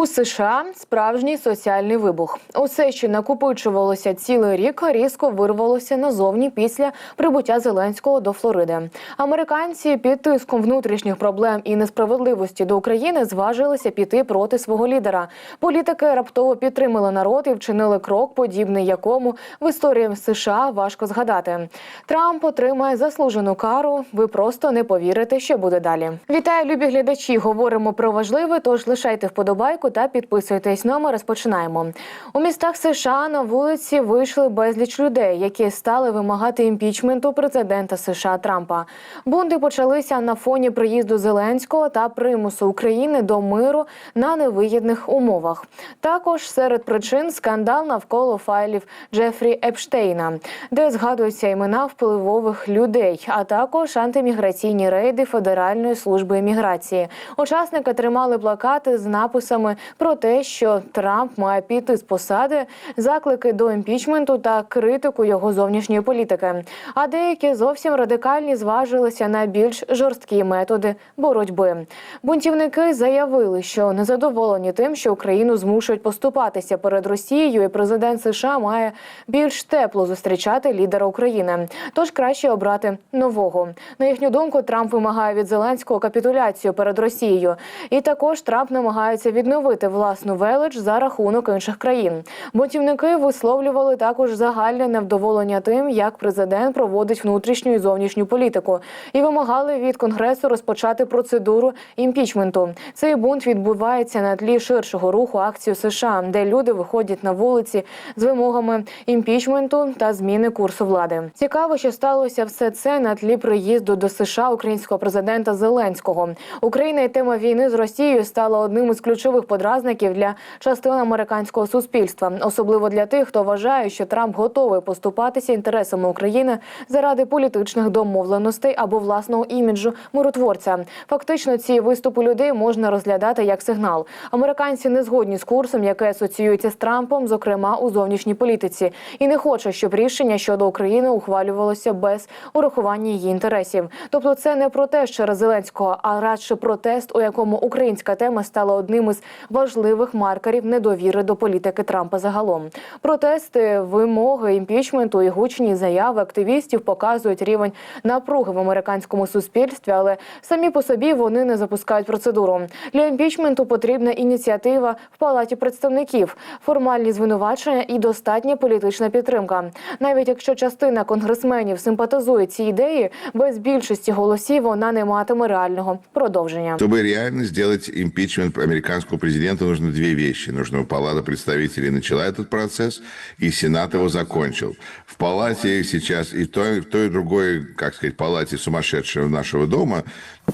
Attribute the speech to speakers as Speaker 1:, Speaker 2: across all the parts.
Speaker 1: У США справжній соціальний вибух. Усе, що накопичувалося цілий рік, різко вирвалося назовні після прибуття Зеленського до Флориди. Американці під тиском внутрішніх проблем і несправедливості до України зважилися піти проти свого лідера. Політики раптово підтримали народ і вчинили крок, подібний якому в історії США важко згадати. Трамп отримає заслужену кару. Ви просто не повірите, що буде далі. Вітаю, любі глядачі. Говоримо про важливе. Тож лишайте вподобайку та підписуйтесь. Ну а ми розпочинаємо. У містах США на вулиці вийшли безліч людей, які стали вимагати імпічменту президента США Трампа. Бунти почалися на фоні приїзду Зеленського та примусу України до миру на невигідних умовах. Також серед причин скандал навколо файлів Джефрі Епштейна, де згадуються імена впливових людей, а також антиміграційні рейди Федеральної служби імміграції. Учасники тримали плакати з написами про те, що Трамп має піти з посади, заклики до імпічменту та критику його зовнішньої політики. А деякі зовсім радикальні зважилися на більш жорсткі методи боротьби. Бунтівники заявили, що незадоволені тим, що Україну змушують поступатися перед Росією, і президент США має більш тепло зустрічати лідера України. Тож краще обрати нового. На їхню думку, Трамп вимагає від Зеленського капітуляцію перед Росією, і також Трамп намагається відновити власну велич за рахунок інших країн. Бунтівники висловлювали також загальне невдоволення тим, як президент проводить внутрішню і зовнішню політику, і вимагали від конгресу розпочати процедуру імпічменту. Цей бунт відбувається на тлі ширшого руху акцію США, де люди виходять на вулиці з вимогами імпічменту та зміни курсу влади. Цікаво, що сталося все це на тлі приїзду до США українського президента Зеленського. Україна і тема війни з Росією стала одним із ключових подразників для частини американського суспільства, особливо для тих, хто вважає, що Трамп готовий поступатися інтересами України заради політичних домовленостей або власного іміджу миротворця. Фактично, ці виступи людей можна розглядати як сигнал. Американці не згодні з курсом, який асоціюється з Трампом, зокрема у зовнішній політиці, і не хочуть, щоб рішення щодо України ухвалювалося без урахування її інтересів. Тобто, це не протест через Зеленського, а радше протест, у якому українська тема стала одним із важливих маркерів недовіри до політики Трампа загалом. Протести, вимоги імпічменту і гучні заяви активістів показують рівень напруги в американському суспільстві, але самі по собі вони не запускають процедуру. Для імпічменту потрібна ініціатива в палаті представників, формальні звинувачення і достатня політична підтримка. Навіть якщо частина конгресменів симпатизує ці ідеї, без більшості голосів вона не матиме реального продовження.
Speaker 2: Чтобы реально сделать импичмент американского президента, нужно две вещи. Нужно Палата представителей начала этот процесс, и Сенат его закончил. В Палате сейчас и и в той и другой, как сказать, Палате сумасшедшего нашего дома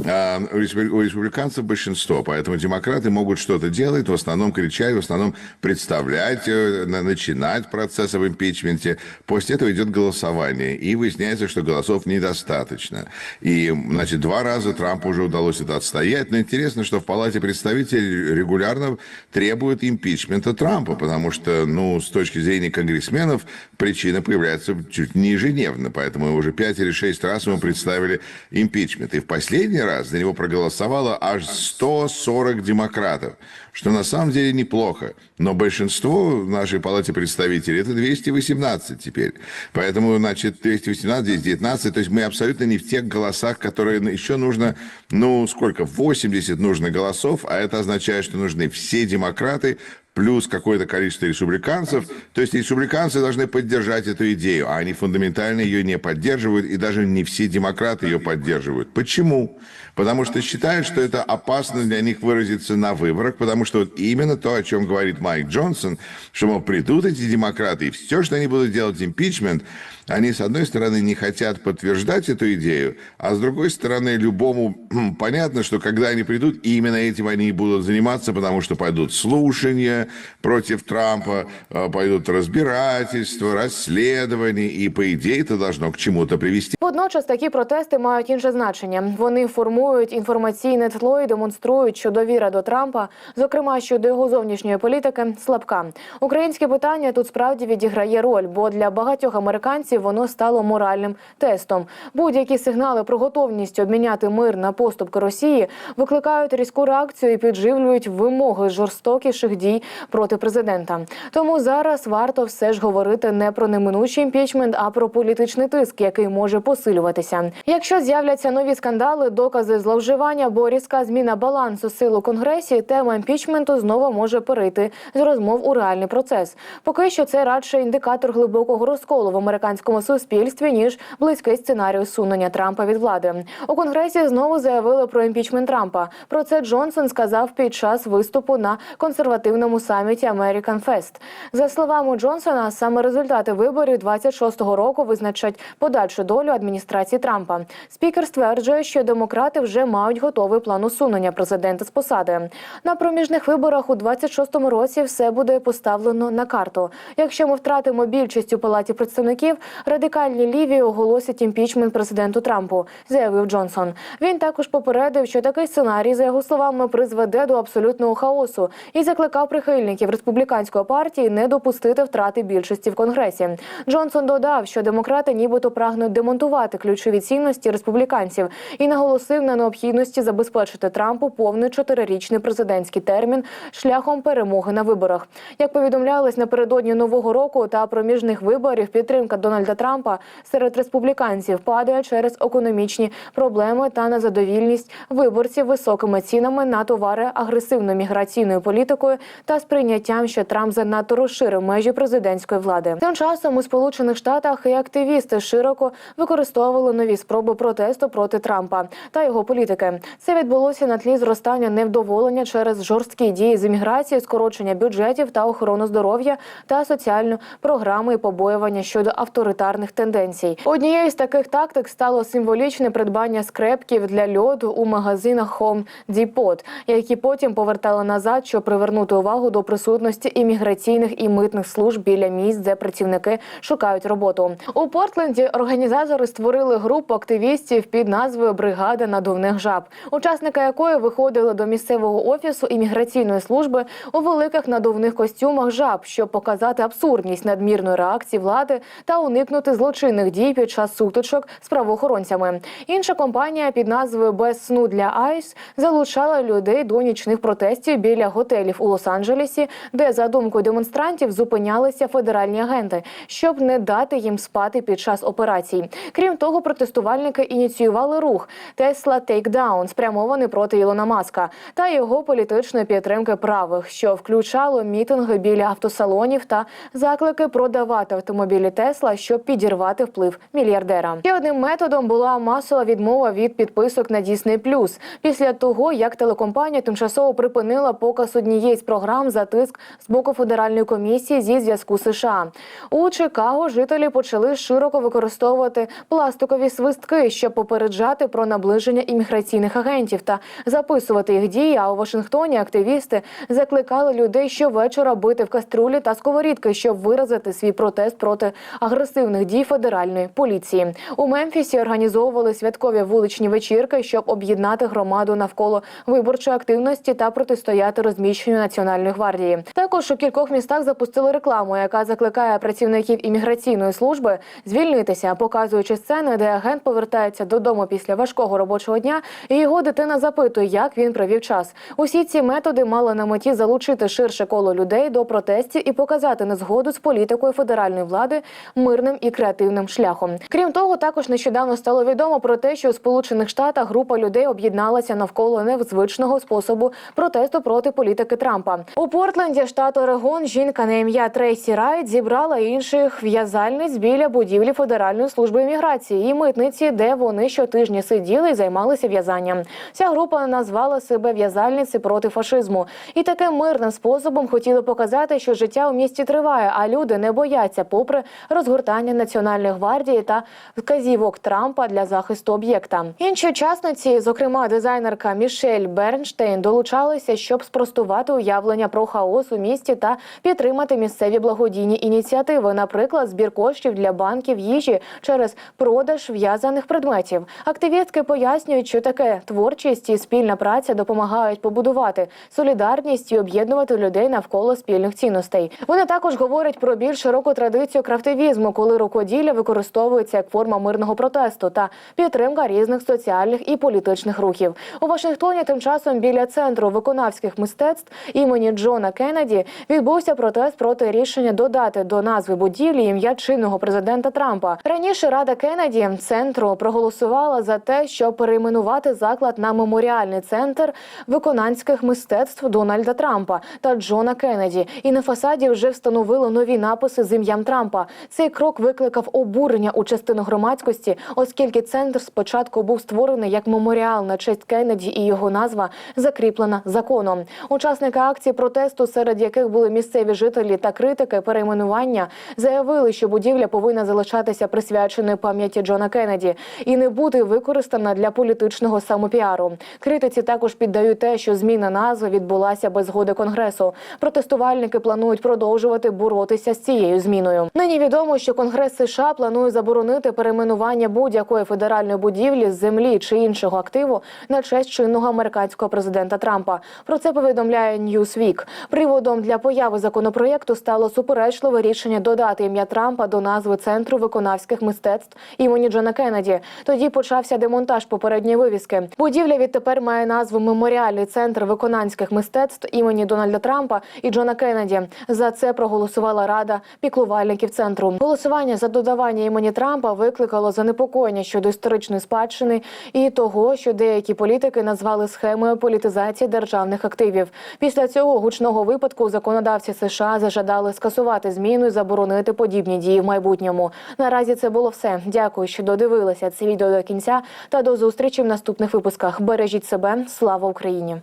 Speaker 2: респу- у республиканцев большинство, поэтому демократы могут что-то делать, в основном кричать, в основном представлять, э, на- начинать процесс об импичменте. После этого идет голосование, и выясняется, что голосов недостаточно. И, значит, два раза Трампу уже удалось это отстоять, но интересно, что в Палате представителей регулярно требуют импичмента Трампа, потому что, ну, с точки зрения конгрессменов, причина появляется чуть не ежедневно, поэтому уже пять или шесть раз ему представили импичмент. И в последний раз за него проголосовало аж 140 демократов, что на самом деле неплохо. Но большинство в нашей палате представителей это 218 теперь. Поэтому, значит, 218, здесь 19. То есть мы абсолютно не в тех голосах, которые еще нужно, ну, сколько, 80 нужно голосов, а это означает, что нужны все демократы, плюс какое-то количество республиканцев. То есть республиканцы должны поддержать эту идею, а они фундаментально ее не поддерживают, и даже не все демократы ее поддерживают. Почему? Потому что считают, что это опасно для них выразиться на выборах, потому что именно то, о чем говорит Майк Джонсон, что, мол, придут эти демократы, и все, что они будут делать импичмент, они, с одной стороны, не хотят подтверждать эту идею, а с другой стороны, любому м, понятно, что когда они придут, именно этим они и будут заниматься, потому что пойдут слушания против Трампа, э, пойдут разбирательства, расследования, и, по идее, это должно к чему-то привести.
Speaker 1: Водночас такі протести мають інше значення. Вони формують інформаційне тло і демонструють, що довіра до Трампа, зокрема щодо його зовнішньої політики, слабка. Українське питання тут справді відіграє роль, бо для багатьох американців Американців воно стало моральним тестом. Будь-які сигнали про готовність обміняти мир на поступки Росії викликають різку реакцію і підживлюють вимоги жорстокіших дій проти президента. Тому зараз варто все ж говорити не про неминучий імпічмент, а про політичний тиск, який може посилюватися. Якщо з'являться нові скандали, докази зловживання або різка зміна балансу сил у конгресі, тема імпічменту знову може перейти з розмов у реальний процес. Поки що це радше індикатор глибокого розколу в американському суспільстві ніж близький сценарій усунення Трампа від влади. У конгресі знову заявили про імпічмент Трампа. Про це Джонсон сказав під час виступу на консервативному саміті American Fest. За словами Джонсона, саме результати виборів 26-го року визначать подальшу долю адміністрації Трампа. Спікер стверджує, що демократи вже мають готовий план усунення президента з посади. На проміжних виборах у 26-му році все буде поставлено на карту. Якщо ми втратимо більшість у палаті представників, радикальні ліві оголосять імпічмент президенту Трампу, заявив Джонсон. Він також попередив, що такий сценарій, за його словами, призведе до абсолютного хаосу і закликав прихильників республіканської партії не допустити втрати більшості в конгресі. Джонсон додав, що демократи нібито прагнуть демонтувати ключові цінності республіканців і наголосив на необхідності забезпечити Трампу повний чотирирічний президентський термін шляхом перемоги на виборах. Як повідомлялось напередодні нового року та проміжних виборів, підтримка Дональда Трампа серед республіканців падає через економічні проблеми та незадовільність виборців високими цінами на товари, агресивною міграційною політикою та сприйняттям, що Трамп занадто розширив межі президентської влади. Тим часом у Сполучених Штатах і активісти широко використовували нові спроби протесту проти Трампа та його політики. Це відбулося на тлі зростання невдоволення через жорсткі дії з імміграції, скорочення бюджетів та охорону здоров'я та соціальну програму і побоювання щодо авторитарних тенденцій. Однією з таких тактик стало символічне придбання скрепків для льоду у магазинах Home Depot, які потім повертали назад, щоб привернути увагу до присутності імміграційних і митних служб біля місць, де працівники шукають роботу. У Портленді організатори створили групу активістів під назвою Бригада надувних жаб, учасники якої виходили до місцевого офісу імміграційної служби у великих надувних костюмах жаб, щоб показати абсурдність надмірної реакції влади та уникнути злочинних дій під час сутичок з правоохоронцями. Інша компанія під назвою Без сну для Айс залучала людей до нічних протестів біля готелів у Лос-Анджелесі, де за думкою демонстрантів зупинялися федеральні агенти, щоб не дати їм спати під час операцій. Крім того, протестувальники ініціювали рух Тесла Тейкдаун, спрямований проти Ілона Маска та його політичної підтримки правих, що включало мітинги біля автосалонів та заклики продавати автомобілі Тесла, щоб підірвати вплив мільярдера. Ще одним методом була масова відмова від підписок на Disney+. Після того, як телекомпанія тимчасово припинила показ однієї з програм за тиск з боку федеральної комісії зі зв'язку США. У Чикаго жителі почали широко використовувати пластикові свистки, щоб попереджати про наближення імміграційних агентів та записувати їх дії. А у Вашингтоні активісти закликали людей щовечора бити в каструлі та сковорідки, щоб виразити свій протест проти агресивних дій федеральної поліції. У Мемфісі організовували святкові вуличні вечірки, щоб об'єднати громаду навколо виборчої активності та протистояти розміщенню національної гвардії. Також у кількох містах запустили рекламу, яка закликає працівників імміграційної служби звільнитися, показуючи сцени, де агент повертається додому після важкого робочого дня, і його дитина запитує, як він провів час. Усі ці методи мали на меті залучити ширше коло людей до протестів і показати незгоду з політикою федеральної влади мирним і креативним шляхом. Крім того, також нещодавно стало відомо про те, що у Сполучених Штатах група людей об'єдналася навколо незвичного способу протесту проти політики Трампа. У Портленді, штат Орегон, жінка на ім'я Трейсі Райт зібрала інших в'язальниць біля будівлі Федеральної служби імміграції і митниці, де вони щотижня сиділи і займалися в'язанням. Ця група назвала себе в'язальниці проти фашизму, і таким мирним способом хотіли показати, що життя у місті триває, а люди не бояться, попри розгортання національної гвардії та вказівок Трампа для захисту об'єкта. Інші учасниці, зокрема дизайнерка Мішель Бернштейн, долучалися, щоб спростувати уявлення про хаос у місті та підтримати місцеві благодійні ініціативи, наприклад, збір коштів для банків їжі через продаж в'язаних предметів. Активістки пояснюють, що таке творчість і спільна праця допомагають побудувати солідарність і об'єднувати людей навколо спільних цінностей. Вони також говорять про більш широку традицію крафтивізму, коли коли рукоділля використовується як форма мирного протесту та підтримка різних соціальних і політичних рухів. У Вашингтоні тим часом біля центру виконавських мистецтв імені Джона Кеннеді відбувся протест проти рішення додати до назви будівлі ім'я чинного президента Трампа. Раніше Рада Кеннеді центру проголосувала за те, щоб перейменувати заклад на меморіальний центр виконанських мистецтв Дональда Трампа та Джона Кеннеді. І на фасаді вже встановили нові написи з ім'ям Трампа. Цей крок викликав обурення у частину громадськості, оскільки центр спочатку був створений як меморіал на честь Кеннеді, і його назва закріплена законом. Учасники акції протесту, серед яких були місцеві жителі та критики перейменування, заявили, що будівля повинна залишатися присвяченою пам'яті Джона Кеннеді і не бути використана для політичного самопіару. Критиці також піддають те, що зміна назви відбулася без згоди конгресу. Протестувальники планують продовжувати боротися з цією зміною. Нині відомо, що Конгрес США планує заборонити перейменування будь-якої федеральної будівлі землі чи іншого активу на честь чинного американського президента Трампа. Про це повідомляє Newsweek. Приводом для появи законопроєкту стало суперечливе рішення додати ім'я Трампа до назви центру виконавських мистецтв імені Джона Кеннеді. Тоді почався демонтаж попередньої вивіски. Будівля відтепер має назву Меморіальний центр виконанських мистецтв імені Дональда Трампа і Джона Кеннеді. За це проголосувала рада піклувальників центру. Голосування за додавання імені Трампа викликало занепокоєння щодо історичної спадщини і того, що деякі політики назвали схемою політизації державних активів. Після цього гучного випадку законодавці США зажадали скасувати зміну і заборонити подібні дії в майбутньому. Наразі це було все. Дякую, що додивилися це відео до кінця. Та до зустрічі в наступних випусках. Бережіть себе. Слава Україні!